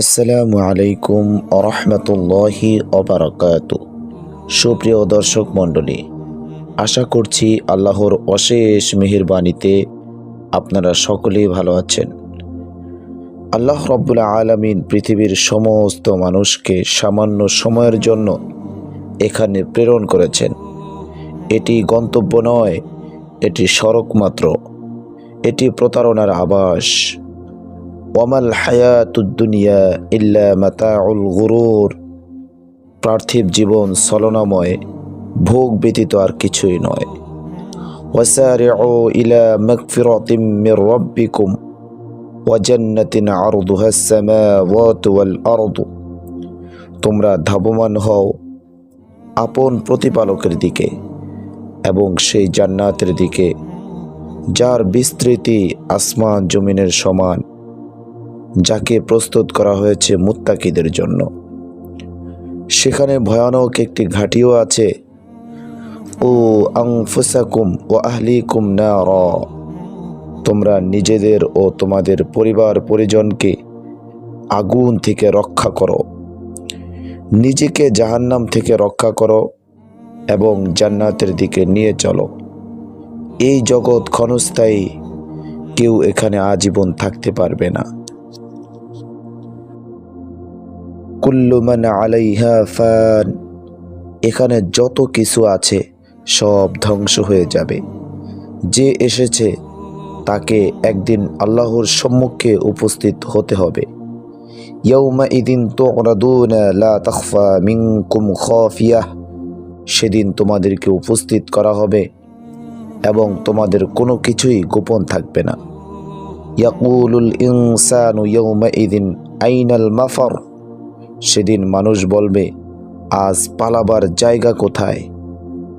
আসসালামু আলাইকুম আরহামতুল্লাহি অবরাকাত সুপ্রিয় দর্শক মণ্ডলী, আশা করছি আল্লাহর অশেষ মেহেরবানিতে আপনারা সকলেই ভালো আছেন। আল্লাহ রব্বুল আলমিন পৃথিবীর সমস্ত মানুষকে সামান্য সময়ের জন্য এখানে প্রেরণ করেছেন। এটি গন্তব্য নয়, এটি সড়ক মাত্র এটি প্রতারণার আবাস। ওয়ামাল হায়াতুদ্দুনিয়া ইল্লা মাতাউল গুরুর। পার্থিব জীবন ছলনাময়, ভোগ ব্যতীত আর কিছুই নয়। ওয়াসারিউ ইলা মাগফিরাতিম মির রাব্বিকুম ওয়া জান্নাতিন আরদুহা আস-সামাওয়াতু ওয়াল আরদু। তোমরা ধাবমান হও আপন প্রতিপালকের দিকে এবং সেই জান্নাতের দিকে, যার বিস্তৃতি আসমান জমিনের সমান। যাকে প্রস্তুত করা হয়েছে মুত্তাকিদের জন্য। সেখানে ভয়ানক একটি ঘাটিও আছে। ও আংফুসাকুম ও আহলিকুম না র তোমরা নিজেদের ও তোমাদের পরিবার পরিজনকে আগুন থেকে রক্ষা করো। নিজেকে জাহান্নাম থেকে রক্ষা করো এবং জান্নাতের দিকে নিয়ে চলো। এই জগৎ ক্ষণস্থায়ী, কেউ এখানে আজীবন থাকতে পারবে না। কুল্লু মান আলাইহা ফান। এখানে যত কিছু আছে, সব ধ্বংস হয়ে যাবে। যে এসেছে, তাকে একদিন আল্লাহর সম্মুখে উপস্থিত হতে হবে। ইদিন তো সেদিন তোমাদেরকে উপস্থিত করা হবে এবং তোমাদের কোনো কিছুই গোপন থাকবে না। ইয়াকুলুল ইনসানু ইয়ৌমা ইদিন আইনাল মাফার। সেদিন মানুষ বলবে, আজ পালাবার জায়গা কোথায়?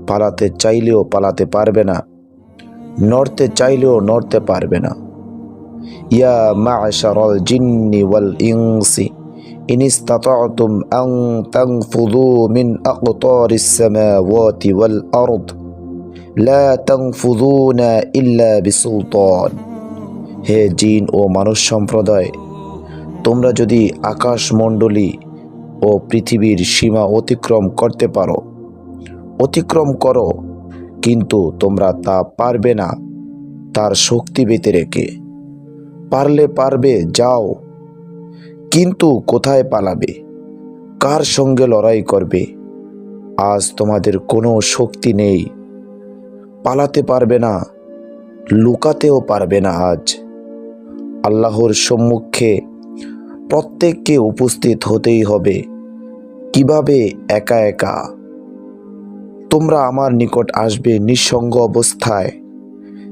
পালাতে চাইলেও পালাতে পারবে না, নড়তে চাইলেও নড়তে পারবে না। ইয়া মাশারাল জিন্নি ওয়াল ইন ইসতাতাতুম আন তানফুযু মিন আকতারিস সামাওয়াতি ওয়াল আরদ, লা তানফুযুনা ইল্লা বিসুলতান। হে জিন ও মানুষ সম্প্রদায়, তোমরা যদি আকাশমণ্ডলী ও পৃথিবীর সীমা অতিক্রম করতে পারো। অতিক্রম করো, কিন্তু তোমরা তা পারবে না। তার শক্তি বেঁধে রেখে। পারলে পারবে, যাও। কিন্তু কোথায় পালাবে? কার সঙ্গে লড়াই করবে? আজ তোমাদের কোনো শক্তি নেই। পালাতে পারবে না, লুকাতেও পারবে না আজ। আল্লাহর সম্মুখে প্রত্যেককে উপস্থিত হতেই হবে। কীভাবে? একা একা। তোমরা আমার নিকট আসবে নিঃসঙ্গ অবস্থায়,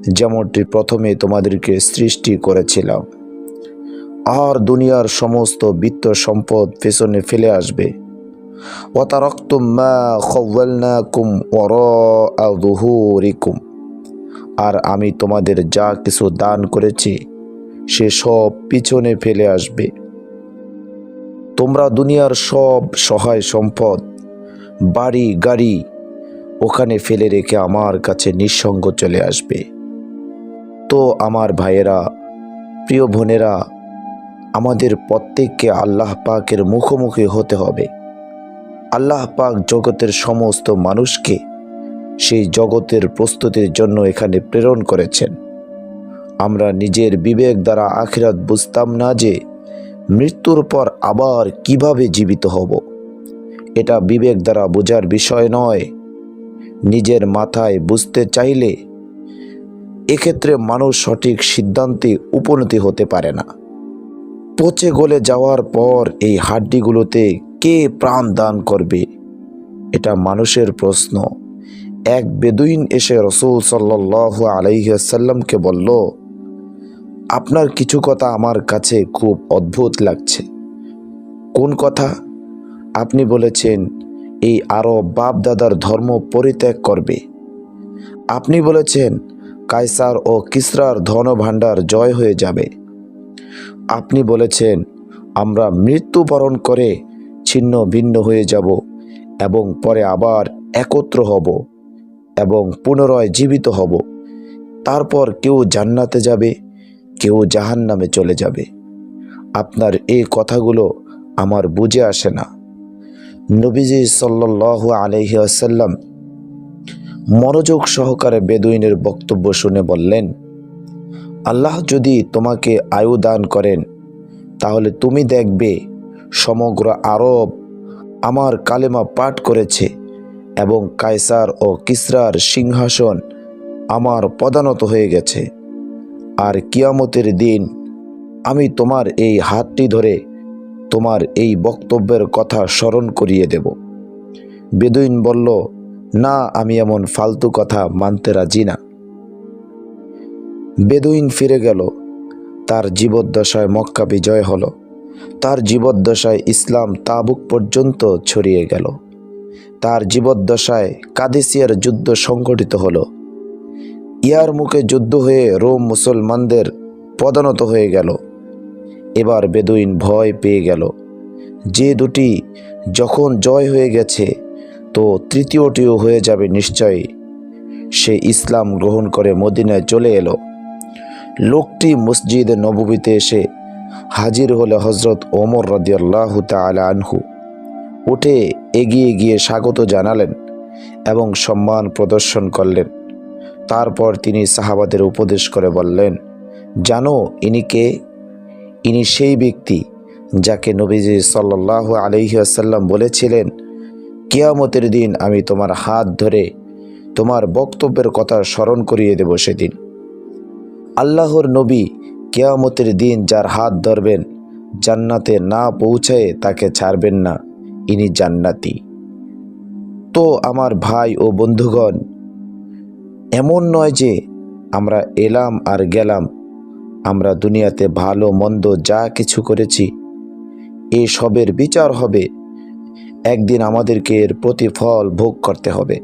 যেমনটি প্রথমে তোমাদেরকে সৃষ্টি করেছিলাম। আর দুনিয়ার সমস্ত বিত্ত সম্পদ পেছনে ফেলে আসবে। ওতারক্তুম মা খওয়ালনাকুম ওয়ারাআ যুহুরিকুম আর আমি তোমাদের যা কিছু দান করেছি, সে সব পিছনে ফেলে আসবে। তোমরা দুনিয়ার সব সহায় সম্পদ, বাড়ি, গাড়ি ওখানে ফেলে রেখে আমার কাছে নিঃসঙ্গ চলে আসবে। তো আমার ভাইয়েরা, প্রিয় বোনেরা, আমাদের প্রত্যেককে আল্লাহ পাকের মুখোমুখি হতে হবে। আল্লাহ পাক জগতের সমস্ত মানুষকে সেই জগতের প্রস্তুতির জন্য এখানে প্রেরণ করেছেন। আমরা নিজের বিবেক দ্বারা আখিরাত বুঝতাম না যে মৃত্যুর পর আবার কীভাবে জীবিত হব? এটা বিবেক দ্বারা বোঝার বিষয় নয়। নিজের মাথায় বুঝতে চাইলে এক্ষেত্রে মানুষ সঠিক সিদ্ধান্তে উপনীতি হতে পারে না। পচে গলে যাওয়ার পর এই হাড্ডিগুলোতে কে প্রাণ দান করবে? এটা মানুষের প্রশ্ন। এক বেদুইন এসে রসুল সাল্লাহ আলাইসাল্লামকে বলল আপনার কিছু কথা আমার কাছে খুব অদ্ভুত লাগছে। কোন কথা? আপনি বলেছেন, এই আরব বাপ দাদার ধর্ম পরিত্যাগ করবে। আপনি বলেছেন, কায়সার ও কিসরার ধনভাণ্ডার জয় হয়ে যাবে। আপনি বলেছেন, আমরা মৃত্যুবরণ করে ছিন্ন ভিন্ন হয়ে যাব এবং পরে আবার একত্র হব এবং পুনরায় জীবিত হব। তারপর কেউ জান্নাতে যাবে? কেউ জাহান নামে চলে যাবে। আপনার এই কথাগুলো আমার বুঝে আসে না। নবীজি সাল্লাহ আলহি আসাল্লাম মনোযোগ সহকারে বেদুইনের বক্তব্য শুনে বললেন, আল্লাহ যদি তোমাকে আয়ু দান করেন, তাহলে তুমি দেখবে সমগ্র আরব আমার কালেমা পাঠ করেছে এবং কায়সার ও কিসরার সিংহাসন আমার পদানত হয়ে গেছে। আর কিয়ামতের দিন আমি তোমার এই হাতটি ধরে তোমার এই বক্তব্যের কথা স্মরণ করিয়ে দেব। বেদুইন বলল, না, আমি এমন ফালতু কথা মানতে রাজি না। বেদুইন ফিরে গেল। তার জীবদ্দশায় মক্কা বিজয় হল। তার জীবদ্দশায় ইসলাম তাবুক পর্যন্ত ছড়িয়ে গেল। তার জীবদ্দশায় কাদেসিয়ার যুদ্ধ সংঘটিত হলো। ইয়ার মুখে যুদ্ধ হয়ে রোম মুসলমানদের পদানত হয়ে গেল। এবার বেদুইন ভয় পেয়ে গেল। যে দুটি যখন জয় হয়ে গেছে, তো তৃতীয়টিও হয়ে যাবে নিশ্চয়ই। সে ইসলাম গ্রহণ করে মদিনায় চলে এলো। লোকটি মসজিদে নববীতে এসে হাজির হলে হজরত ওমর রদিয়াল্লাহ তালা আনহু। উঠে এগিয়ে গিয়ে স্বাগত জানালেন এবং সম্মান প্রদর্শন করলেন। তারপর তিনি সাহাবাদের উপদেশ করে বললেন, জানো, ইনি কে? ইনি সেই ব্যক্তি যাকে নবীজি সাল্লাহ আলহিহাসাল্লাম বলেছিলেন, কিয়ামতের দিন আমি তোমার হাত ধরে তোমার বক্তব্যের কথা স্মরণ করিয়ে দেব সেদিন। আল্লাহর নবী কেয়ামতের দিন যার হাত ধরবেন, জান্নাতে না পৌঁছায় তাকে ছাড়বেন না, ইনি জান্নাতি। তো আমার ভাই ও বন্ধুগণ এমন নয় যে আমরা এলাম আর গেলাম। আমরা দুনিয়াতে ভালো, মন্দ যা কিছু করেছি, এ সবের বিচার হবে। একদিন আমাদেরকে এর প্রতিফল ভোগ করতে হবে।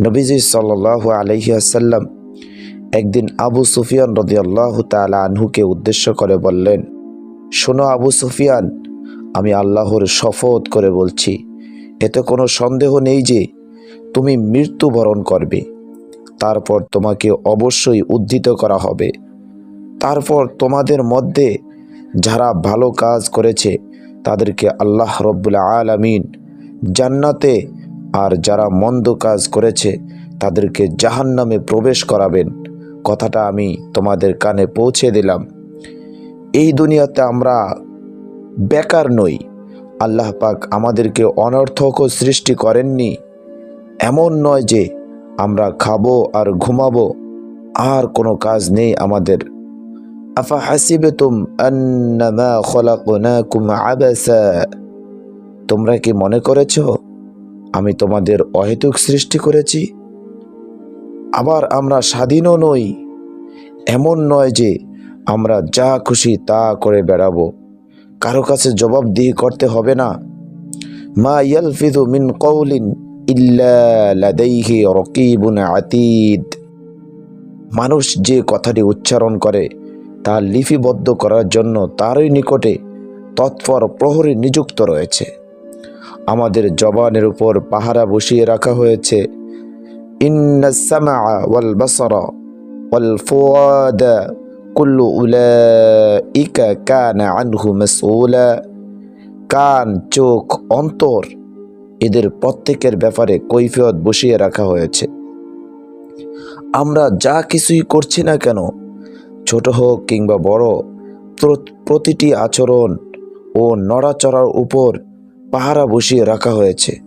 নবীজি সাল্লাহ আলহিয়াসাল্লাম একদিন আবু সুফিয়ান রদিয়াল্লাহ তালা আনহুকে উদ্দেশ্য করে বললেন, শোনো আবু সুফিয়ান, আমি আল্লাহর শপথ করে বলছি, এতে কোনো সন্দেহ নেই যে তুমি মৃত্যুবরণ করবে। তারপর তোমাকে অবশ্যই উদ্ধৃত করা হবে। তারপর তোমাদের মধ্যে যারা ভালো কাজ করেছে, তাদেরকে আল্লাহ রব্বুল্লা আলামিন জান্নাতে আর যারা মন্দ কাজ করেছে, তাদেরকে জাহান্নামে প্রবেশ করাবেন। কথাটা আমি তোমাদের কানে পৌঁছে দিলাম। এই দুনিয়াতে আমরা বেকার নই। আল্লাহ পাক আমাদেরকে অনর্থকও সৃষ্টি করেননি। এমন নয় যে আমরা খাব আর ঘুমাবো, আর কোনো কাজ নেই আমাদের। আফা হাসিবে তুম তোমরা কি মনে করেছ, আমি তোমাদের অহেতুক সৃষ্টি করেছি? আবার আমরা স্বাধীনও নই, এমন নয় যে আমরা যা খুশি তা করে বেড়াবো। কারও কাছে জবাবদিহি করতে হবে না। মা ইয়ালফিদু মিন কৌলিন ইল্লা মানুষ যে কথাটি উচ্চারণ করে, তা লিপিবদ্ধ করার জন্য তারই নিকটে তৎপর প্রহরী নিযুক্ত রয়েছে। আমাদের জবানের উপর পাহারা বসিয়ে রাখা হয়েছে কান, চোখ, অন্তর এদের প্রত্যেকের ব্যাপারে কৈফিয়ত বসিয়ে রাখা হয়েছে। আমরা যা কিছুই করছি না কেন, ছোট হোক কিংবা বড়, প্র- প্রতিটি আচরণ ও নড়াচড়ার উপর পাহারা বসিয়ে রাখা হয়েছে।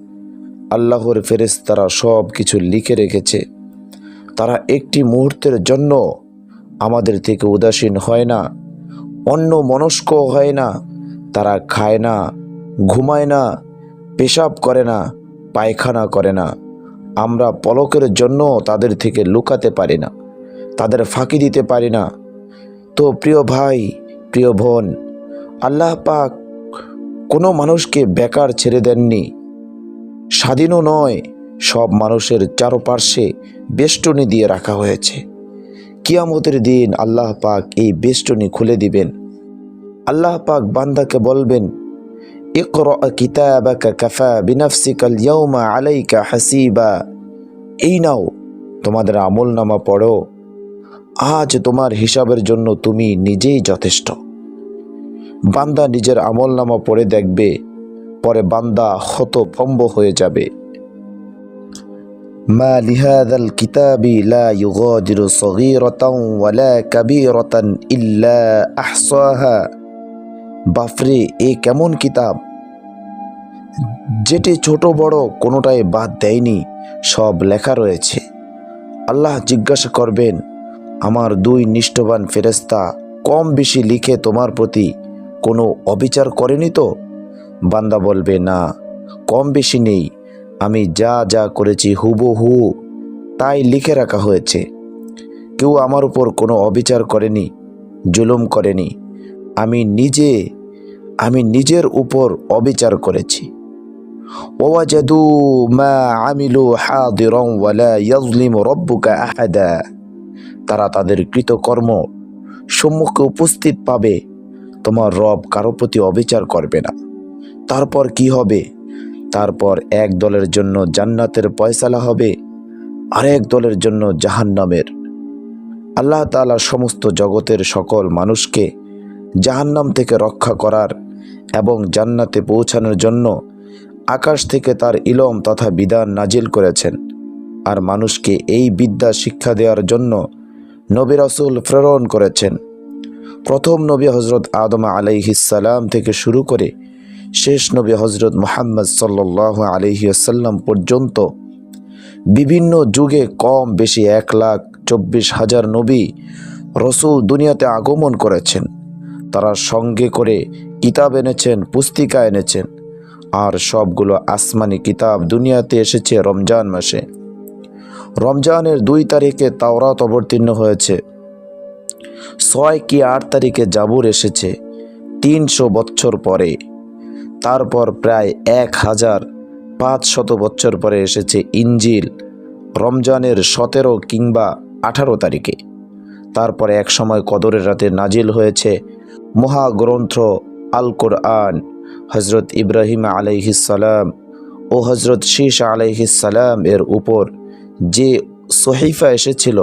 আল্লাহর ফেরেশতারা সব কিছু লিখে রেখেছে। তারা একটি মুহূর্তের জন্য আমাদের থেকে উদাসীন হয় না অন্য মনস্ক হয় না, তারা খায় না, ঘুমায় না পেশাব করে না, পায়খানা করে না। আমরা পলকের জন্য তাদের থেকে লুকাতে পারি না, তাদের ফাঁকি দিতে পারি না। তো প্রিয় ভাই, প্রিয় বোন, আল্লাহ পাক কোনো মানুষকে বেকার ছেড়ে দেননি। স্বাধীনও নয়, সব মানুষের চারপার্শ্বে বেষ্টনী দিয়ে রাখা হয়েছে। কিয়ামতের দিন আল্লাহ পাক এই বেষ্টনী খুলে দিবেন। আল্লাহ পাক বান্দাকে বলবেন ইকরা কিতাবাকা কাফা বিনাফসিকাল ইয়াউমা আলাইকা হাসিবা এই নাও তোমাদের আমল নামা পড়ো আজ তোমার হিসাবের জন্য তুমি নিজেই যথেষ্ট বান্দা নিজের আমল নামা পড়ে দেখবে পরে বান্দা হতভম্ব হয়ে যাবে ما لهذا الكتاب لا يغادر صغيرة ولا كبيرة إلا أحصاها বাফরে, এ কেমন কিতাব? যেটি ছোট বড় কোনোটাই বাদ দেয়নি, সব লেখা রয়েছে। আল্লাহ জিজ্ঞাসা করবেন, আমার দুই নিষ্ঠবান ফেরেস্তা কম বেশি লিখে তোমার প্রতি কোনো অবিচার করেনি তো? বান্দা বলবে, না, কম বেশি নেই। আমি যা যা করেছি হুবহু তাই লিখে রাখা হয়েছে। কেউ আমার উপর কোনো অবিচার করেনি, জুলুম করেনি। আমি নিজে, আমি নিজের উপর অবিচার করেছি। ওয়াজাদু মা আমিলু হাদিরন ওয়ালা ইয়াজলিমু রব্বুকা আহাদা। তারা তাদের কৃতকর্ম সম্মুখে উপস্থিত পাবে। তোমার রব কারও প্রতি অবিচার করবে না। তারপর কি হবে? তারপর এক দলের জন্য জান্নাতের পয়সালা হবে, আরেক দলের জন্য জাহান্নামের। আল্লাহ তাআলা সমস্ত জগতের সকল মানুষকে জাহান্নাম থেকে রক্ষা করার এবং জান্নাতে পৌঁছানোর জন্য আকাশ থেকে তার ইলম তথা বিধান নাজিল করেছেন। আর মানুষকে এই বিদ্যা শিক্ষা দেওয়ার জন্য নবী রসুল প্রেরণ করেছেন। প্রথম নবী হজরত আদম আলাইহিসাল্লাম থেকে শুরু করে শেষ নবী হজরত মোহাম্মদ সাল্লাহ আলহিয়াসাল্লাম পর্যন্ত বিভিন্ন যুগে কম বেশি এক লাখ চব্বিশ হাজার নবী রসুল দুনিয়াতে আগমন করেছেন। তারা সঙ্গে করে কিতাব এনেছেন, পুস্তিকা এনেছেন। আর সবগুলো আসমানি কিতাব দুনিয়াতে এসেছে রমজান মাসে। রমজানের দুই তারিখে তাওরাত অবতীর্ণ হয়েছে। ছয় কি আট তারিখে জাবুর এসেছে, তিনশো বছর পরে। তারপর প্রায় এক হাজার পাঁচ শত বছর পরে এসেছে ইঞ্জিল, রমজানের সতেরো কিংবা আঠারো তারিখে। তারপরে এক সময় কদরের রাতে নাজিল হয়েছে মহাগ্রন্থ আল কোরআন হজরত ইব্রাহিম আলাইহিসালাম ও হজরত শীষ আলাইহিসালাম এর উপর যে সহিফা এসেছিল,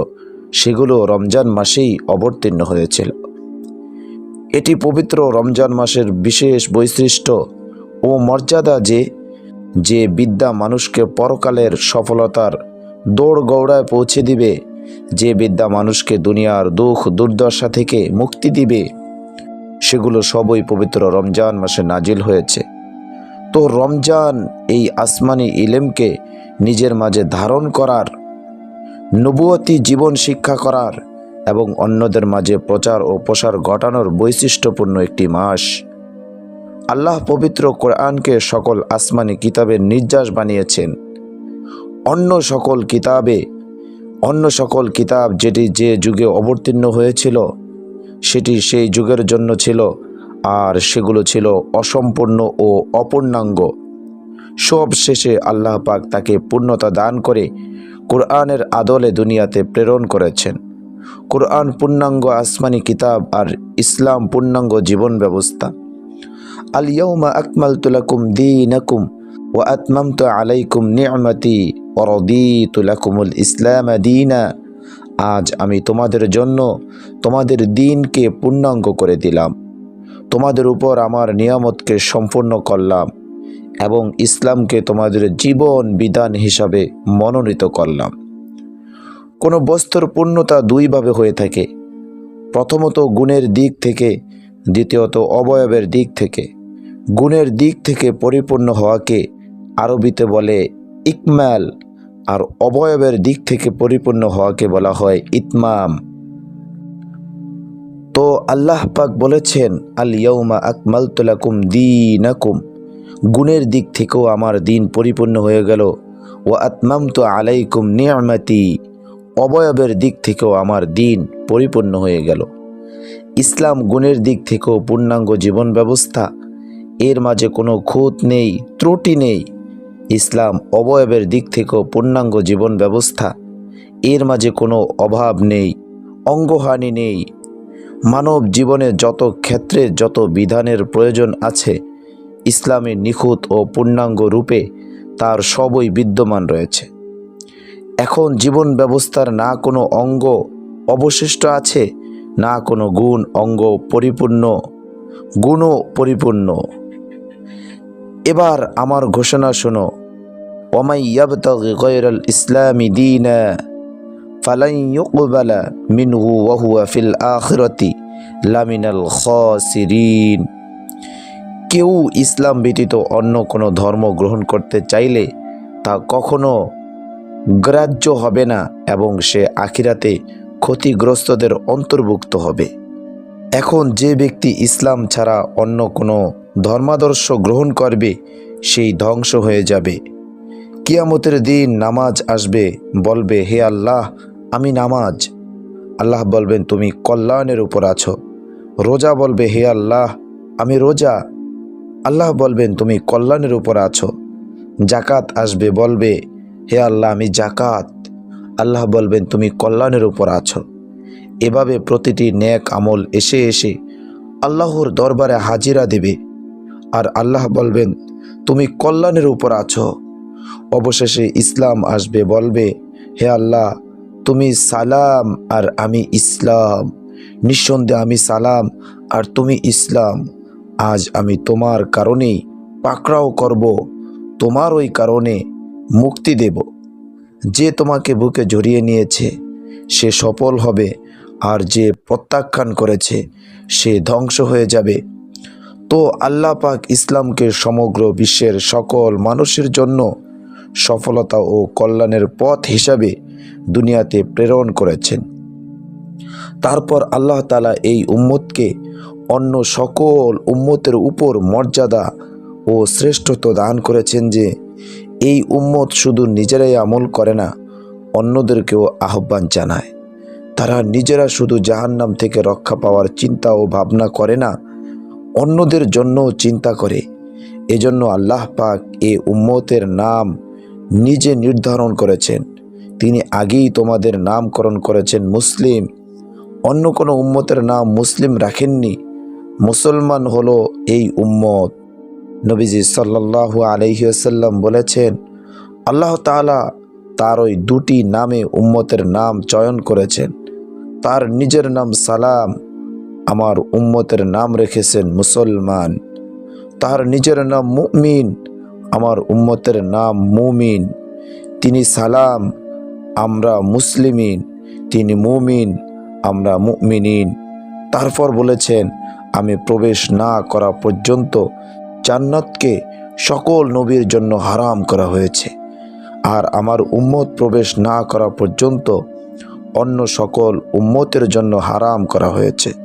সেগুলো রমজান মাসেই অবতীর্ণ হয়েছিল। এটি পবিত্র রমজান মাসের বিশেষ বৈশিষ্ট্য ও মর্যাদা যে যে বিদ্যা মানুষকে পরকালের সফলতার দৌড় গৌড়ায় পৌঁছে দিবে, যে বিদ্যা মানুষকে দুনিয়ার দুঃখ দুর্দশা থেকে মুক্তি দিবে সেগুলো সবই পবিত্র রমজান মাসে নাজিল হয়েছে। তো রমজান এই আসমানি ইলেমকে নিজের মাঝে ধারণ করার নবুয়তি জীবন শিক্ষা করার এবং অন্যদের মাঝে প্রচার ও প্রসার ঘটানোর বৈশিষ্ট্যপূর্ণ একটি মাস। আল্লাহ পবিত্র কোরআনকে সকল আসমানি কিতাবের নির্যাস বানিয়েছেন। অন্য সকল কিতাবে, অন্য সকল কিতাব যেটি যে যুগে অবতীর্ণ হয়েছিল সেটি সেই যুগের জন্য ছিল, আর সেগুলো ছিল অসম্পূর্ণ ও অপূর্ণাঙ্গ। সব শেষে আল্লাহ পাক তাকে পূর্ণতা দান করে কোরআনের আদলে দুনিয়াতে প্রেরণ করেছেন। কোরআন পূর্ণাঙ্গ আসমানি কিতাব আর ইসলাম পূর্ণাঙ্গ জীবন ব্যবস্থা। আল ইয়াউমা আকমালতু লাকুম দীনাকুম ওয়া আতমামতু আলাইকুম নি'মাতি ওয়া রাদিতু লাকুমুল ইসলাম দীনা। আজ আমি তোমাদের জন্য তোমাদের দিনকে পূর্ণাঙ্গ করে দিলাম। তোমাদের উপর আমার নিয়ামতকে সম্পূর্ণ করলাম এবং ইসলামকে তোমাদের জীবন বিধান হিসাবে মনোনীত করলাম। কোনো বস্তুর পূর্ণতা দুইভাবে হয়ে থাকে। প্রথমত গুণের দিক থেকে, দ্বিতীয়ত অবয়বের দিক থেকে। গুণের দিক থেকে পরিপূর্ণ হওয়াকে আরবিতে বলে ইকমাল। আর অবয়বের দিক থেকে পরিপূর্ণ হওয়াকে বলা হয় ইতমাম। তো আল্লাহ পাক বলেছেন, আল ইয়ৌমা আকমাল তুলাকুম দিনাকুম। গুণের দিক থেকেও আমার দিন পরিপূর্ণ হয়ে গেল। ও আতমাম তো আলাইকুম নিয়ামতি। অবয়বের দিক থেকেও আমার দিন পরিপূর্ণ হয়ে গেল। ইসলাম গুণের দিক থেকেও পূর্ণাঙ্গ জীবন ব্যবস্থা। এর মাঝে কোনো খুঁত নেই, ত্রুটি নেই। ইসলাম অবয়বের দিক থেকেও পূর্ণাঙ্গ জীবন ব্যবস্থা। এর মাঝে কোনো অভাব নেই, অঙ্গহানি নেই। মানব জীবনে যত ক্ষেত্রে যত বিধানের প্রয়োজন আছে ইসলামের নিখুঁত ও পূর্ণাঙ্গ রূপে তার সবই বিদ্যমান রয়েছে। এখন জীবন ব্যবস্থার না কোনো অঙ্গ অবশিষ্ট আছে, না কোনো গুণ অঙ্গ পরিপূর্ণ, গুণও পরিপূর্ণ। এবার আমার ঘোষণা শোনো ওমাই ইয়াবতাগি গায়রাল ইসলামি দীনা ফালান ইউকবালা মিনহু ওয়া হুয়া ফিল আখিরাতি লামিনাল কেউ ইসলাম ব্যতীত অন্য কোনো ধর্ম গ্রহণ করতে চাইলে তা কখনো গ্রাহ্য হবে না এবং সে আখিরাতে ক্ষতিগ্রস্তদের অন্তর্ভুক্ত হবে। এখন যে ব্যক্তি ইসলাম ছাড়া অন্য কোনো ধর্মাদর্শ গ্রহণ করবে, সেই ধ্বংস হয়ে যাবে। কিয়ামতের দিন নামাজ আসবে, বলবে, হে আল্লাহ, আমি নামাজ। আল্লাহ বলবেন, তুমি কল্যাণের উপর আছো। রোজা বলবে, হে আল্লাহ, আমি রোজা। আল্লাহ বলবেন, তুমি কল্যাণের উপর আছো। জাকাত আসবে, বলবে, হে আল্লাহ, আমি জাকাত। আল্লাহ বলবেন, তুমি কল্যাণের উপর আছো। এভাবে প্রতিটি নেক আমল এসে এসে আল্লাহর দরবারে হাজিরা দেবে। আর আল্লাহ বলবেন, তুমি কল্যাণের উপর আছো। অবশেষে ইসলাম আসবে, বলবে, হে আল্লাহ, তুমি সালাম আর আমি ইসলাম। নিঃসন্দেহে আমি সালাম আর তুমি ইসলাম। আজ আমি তোমার কারণেই পাকড়াও করব, তোমার ওই কারণে মুক্তি দেব। যে তোমাকে বুকে জড়িয়ে নিয়েছে, সে সফল হবে আর যে প্রত্যাখ্যান করেছে, সে ধ্বংস হয়ে যাবে। তো আল্লাহ পাক ইসলামকে সমগ্র বিশ্বের সকল মানুষের জন্য সফলতা ও কল্যাণের পথ হিসাবে দুনিয়াতে প্রেরণ করেছেন। তারপর আল্লাহ তালা এই উম্মতকে অন্য সকল উম্মতের উপর মর্যাদা ও শ্রেষ্ঠত্ব দান করেছেন যে, এই উম্মত শুধু নিজেরাই আমল করে না, অন্যদেরকেও আহ্বান জানায়। তারা নিজেরা শুধু জাহান্নাম থেকে রক্ষা পাওয়ার চিন্তা ও ভাবনা করে না, অন্যদের জন্যও চিন্তা করে। এজন্য আল্লাহ পাক এ উম্মতের নাম নিজে নির্ধারণ করেছেন। তিনি আগেই তোমাদের নামকরণ করেছেন মুসলিম। অন্য কোনো উম্মতের নাম মুসলিম রাখেননি। মুসলমান হলো এই উম্মত। নবীজি সাল্লাল্লাহু আলহিউসাল্লাম বলেছেন, আল্লাহ তাআলা তার ওই দুটি নামে উম্মতের নাম চয়ন করেছেন। তার নিজের নাম সালাম, আমার উম্মতের নাম রেখেছেন মুসলমান। তার নিজের নাম মুমিন আমার উম্মতের নাম মুমিন। তিনি সালাম, আমরা মুসলিমিন। তিনি মুমিন, আমরা মুমিনিন। তারপর বলেছেন, আমি প্রবেশ না করা পর্যন্ত জান্নাতকে সকল নবীর জন্য হারাম করা হয়েছে। আর আমার উম্মত প্রবেশ না করা পর্যন্ত অন্য সকল উম্মতের জন্য হারাম করা হয়েছে।